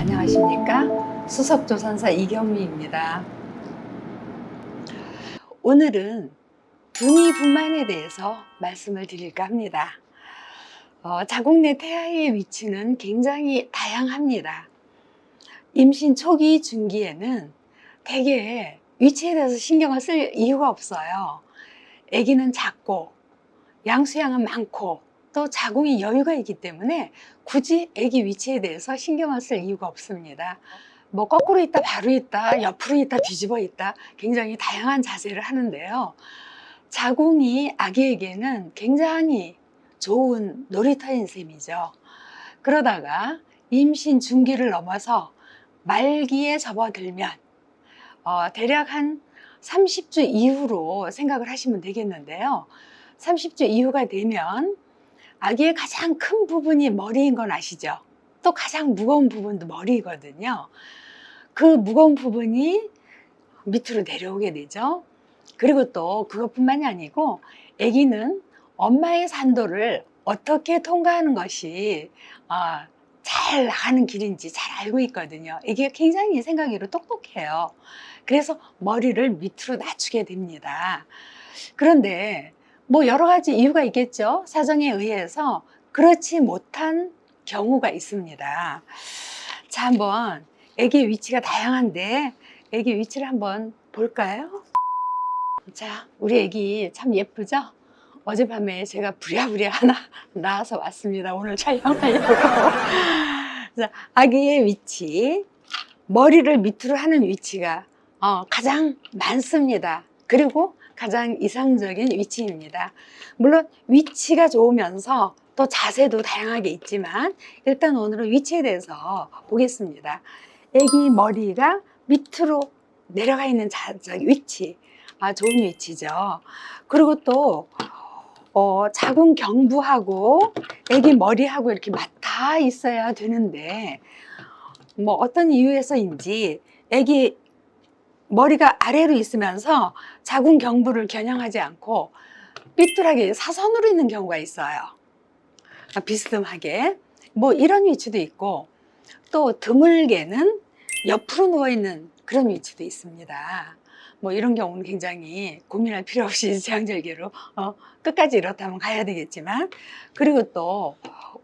안녕하십니까? 수석조산사 이경미입니다. 오늘은 분이 분만에 대해서 말씀을 드릴까 합니다. 어, 자궁 내 태아의 위치는 굉장히 다양합니다. 임신 초기, 중기에는 대개 위치에 대해서 신경을 쓸 이유가 없어요. 아기는 작고 양수양은 많고 또 자궁이 여유가 있기 때문에 굳이 아기 위치에 대해서 신경을 쓸 이유가 없습니다. 뭐 거꾸로 있다, 바로 있다, 옆으로 있다, 뒤집어 있다 굉장히 다양한 자세를 하는데요. 자궁이 아기에게는 굉장히 좋은 놀이터인 셈이죠. 그러다가 임신 중기를 넘어서 말기에 접어들면 어, 대략 한 30주 이후로 생각을 하시면 되겠는데요. 30주 이후가 되면 아기의 가장 큰 부분이 머리인 건 아시죠? 또 가장 무거운 부분도 머리거든요. 그 무거운 부분이 밑으로 내려오게 되죠. 그리고 또 그것뿐만이 아니고 아기는 엄마의 산도를 어떻게 통과하는 것이 어, 잘 나가는 길인지 잘 알고 있거든요. 아기가 굉장히 생각으로 똑똑해요. 그래서 머리를 밑으로 낮추게 됩니다. 그런데 뭐 여러 가지 이유가 있겠죠. 사정에 의해서 그렇지 못한 경우가 있습니다. 자, 한번 아기의 위치가 다양한데 아기 위치를 한번 볼까요? 자, 우리 아기 참 예쁘죠? 어젯밤에 제가 부랴부랴 하나 나와서 왔습니다. 오늘 촬영하려고. 자, 아기의 위치. 머리를 밑으로 하는 위치가 어, 가장 많습니다. 그리고 가장 이상적인 위치입니다. 물론 위치가 좋으면서 또 자세도 다양하게 있지만 일단 오늘은 위치에 대해서 보겠습니다. 아기 머리가 밑으로 내려가 있는 자, 저 위치, 아, 좋은 위치죠. 그리고 또 어, 자궁 경부하고 아기 머리하고 이렇게 맞닿아 있어야 되는데 뭐 어떤 이유에서인지 아기 머리가 아래로 있으면서 자궁 경부를 겨냥하지 않고 삐뚤하게 사선으로 있는 경우가 있어요. 아, 비스듬하게. 뭐 이런 위치도 있고 또 드물게는 옆으로 누워 있는 그런 위치도 있습니다. 뭐 이런 경우는 굉장히 고민할 필요 없이 제왕절개로 어, 끝까지 이렇다면 가야 되겠지만 그리고 또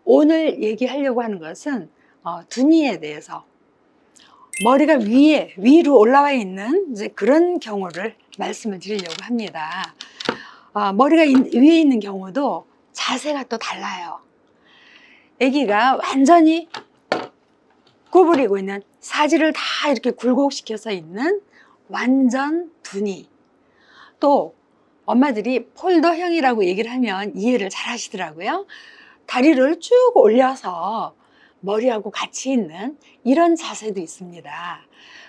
오늘 얘기하려고 하는 것은 어, 두니에 대해서 머리가 위에 위로 올라와 있는 이제 그런 경우를 말씀을 드리려고 합니다. 아, 머리가 인- 위에 있는 경우도 자세가 또 달라요. 아기가 완전히 구부리고 있는 사지를 다 이렇게 굴곡시켜서 있는 완전 두니. 또 엄마들이 폴더형이라고 얘기를 하면 이해를 잘 하시더라고요. 다리를 쭉 올려서 머리하고 같이 있는 이런 자세도 있습니다.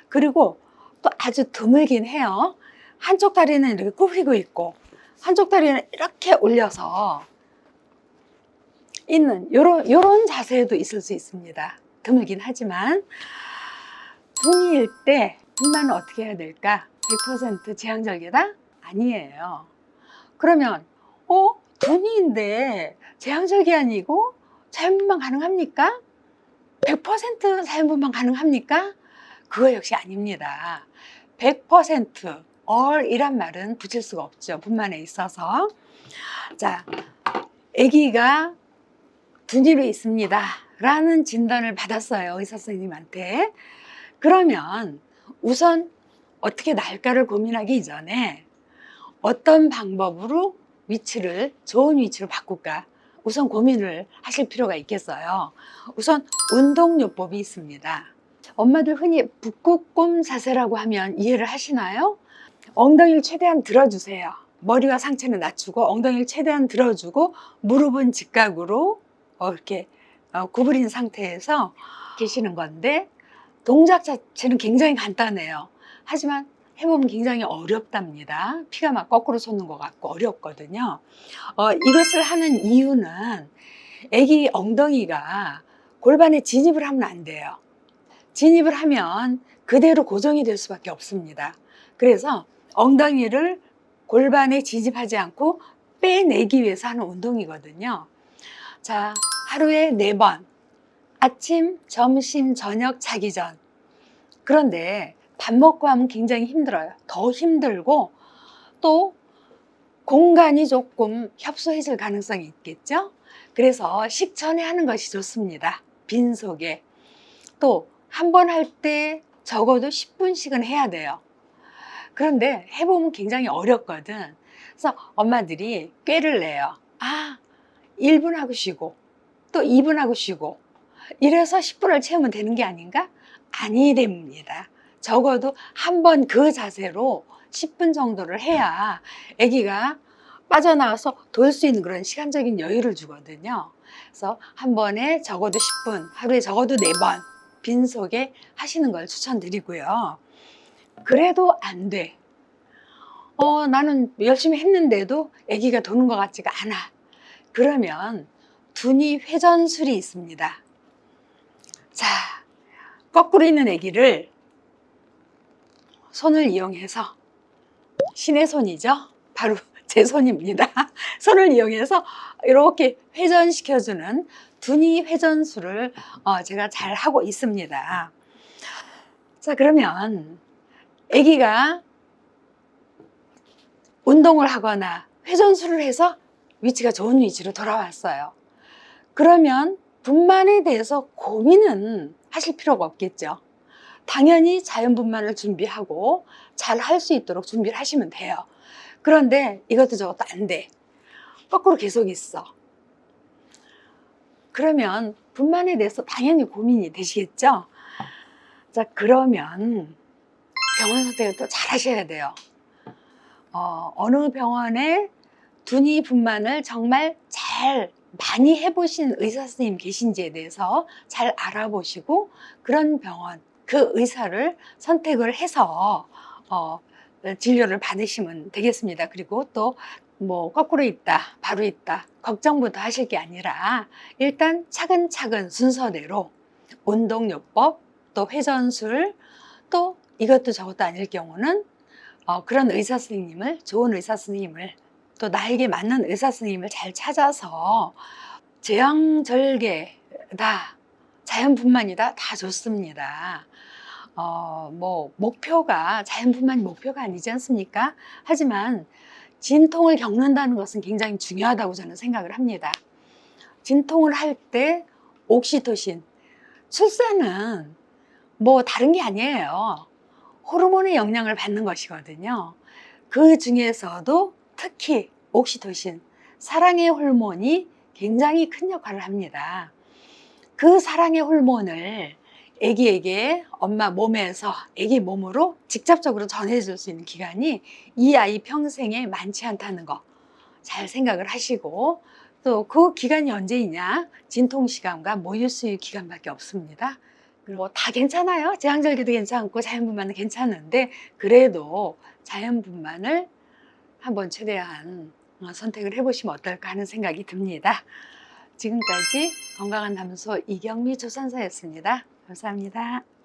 그리고 또 아주 드물긴 해요. 한쪽 다리는 이렇게 구부리고 있고 한쪽 다리는 이렇게 올려서 있는 요런 요런 자세도 있을 수 있습니다. 드물긴 하지만 분이일 때 분만은 어떻게 해야 될까? 100% 제왕절개다? 아니에요. 그러면 어 분이인데 제왕절개 아니고 자연분만 가능합니까? 100% 자연분만 가능합니까? 그거 역시 아닙니다. 100% all이란 말은 붙일 수가 없죠. 분만에 있어서. 자, 아기가 분이로 있습니다. 라는 진단을 받았어요. 의사 선생님한테. 그러면 우선 어떻게 날까를 고민하기 이전에 어떤 방법으로 위치를 좋은 위치로 바꿀까? 우선 고민을 하실 필요가 있겠어요. 우선 운동요법이 있습니다. 엄마들 흔히 북극곰 자세라고 하면 이해를 하시나요? 엉덩이를 최대한 들어주세요. 머리와 상체는 낮추고 엉덩이를 최대한 들어주고 무릎은 직각으로 어, 이렇게 어, 구부린 상태에서 계시는 건데 동작 자체는 굉장히 간단해요. 하지만 해보면 굉장히 어렵답니다. 피가 막 거꾸로 솟는 것 같고 어렵거든요. 어, 이것을 하는 이유는 아기 엉덩이가 골반에 진입을 하면 안 돼요. 진입을 하면 그대로 고정이 될 수밖에 없습니다. 그래서 엉덩이를 골반에 진입하지 않고 빼내기 위해서 하는 운동이거든요. 자, 하루에 네 번, 아침, 점심, 저녁 자기 전. 그런데 밥 먹고 하면 굉장히 힘들어요. 더 힘들고 또 공간이 조금 협소해질 가능성이 있겠죠. 그래서 식전에 하는 것이 좋습니다. 빈속에. 또 한 번 할 때 적어도 10분씩은 해야 돼요. 그런데 해보면 굉장히 어렵거든. 그래서 엄마들이 꾀를 내요. 아, 1분 하고 쉬고, 또 2분 하고 쉬고, 이래서 10분을 채우면 되는 게 아닌가? 아니 됩니다. 적어도 한 번 그 자세로 10분 정도를 해야 아기가 빠져나와서 돌 수 있는 그런 시간적인 여유를 주거든요. 그래서 한 번에 적어도 10분, 하루에 적어도 4번 빈속에 하시는 걸 추천드리고요. 그래도 안 돼. 어, 나는 열심히 했는데도 아기가 도는 것 같지가 않아. 그러면 두니 회전술이 있습니다. 자, 거꾸로 있는 아기를 손을 이용해서 신의 손이죠. 바로 제 손입니다. 손을 이용해서 이렇게 회전시켜주는 두니 회전술을 어, 제가 잘 하고 있습니다. 자, 그러면 아기가 운동을 하거나 회전술을 해서 위치가 좋은 위치로 돌아왔어요. 그러면 분만에 대해서 고민은 하실 필요가 없겠죠. 당연히 자연분만을 준비하고 잘 할 수 있도록 준비를 하시면 돼요. 그런데 이것도 저것도 안 돼. 거꾸로 계속 있어. 그러면 분만에 대해서 당연히 고민이 되시겠죠? 자, 그러면 병원 선택을 또 잘 하셔야 돼요. 어, 어느 병원에 두니 분만을 정말 잘 많이 해보신 의사 선생님 계신지에 대해서 잘 알아보시고 그런 병원, 그 의사를 선택을 해서 어, 진료를 받으시면 되겠습니다. 그리고 또 뭐 거꾸로 있다, 바로 있다, 걱정부터 하실 게 아니라 일단 차근차근 순서대로 운동요법, 또 회전술, 또 이것도 저것도 아닐 경우는 어, 그런 의사 선생님을 좋은 의사 선생님을 또 나에게 맞는 의사 선생님을 잘 찾아서 제왕절개다 자연분만이다 다 좋습니다. 어, 뭐 목표가 자연분만이 목표가 아니지 않습니까? 하지만 진통을 겪는다는 것은 굉장히 중요하다고 저는 생각을 합니다. 진통을 할 때 옥시토신 출산은 뭐 다른 게 아니에요. 호르몬의 영향을 받는 것이거든요. 그 중에서도 특히 옥시토신, 사랑의 호르몬이 굉장히 큰 역할을 합니다. 그 사랑의 호르몬을 아기에게 엄마 몸에서 아기 몸으로 직접적으로 전해줄 수 있는 기간이 이 아이 평생에 많지 않다는 거 잘 생각을 하시고 또 그 기간이 언제이냐 진통 시간과 모유 수유 기간밖에 없습니다. 그리고 다 괜찮아요. 제왕절개도 괜찮고 자연분만은 괜찮은데 그래도 자연분만을 한번 최대한 어, 선택을 해보시면 어떨까 하는 생각이 듭니다. 지금까지 건강한 담소 이경미 조산사였습니다. 감사합니다.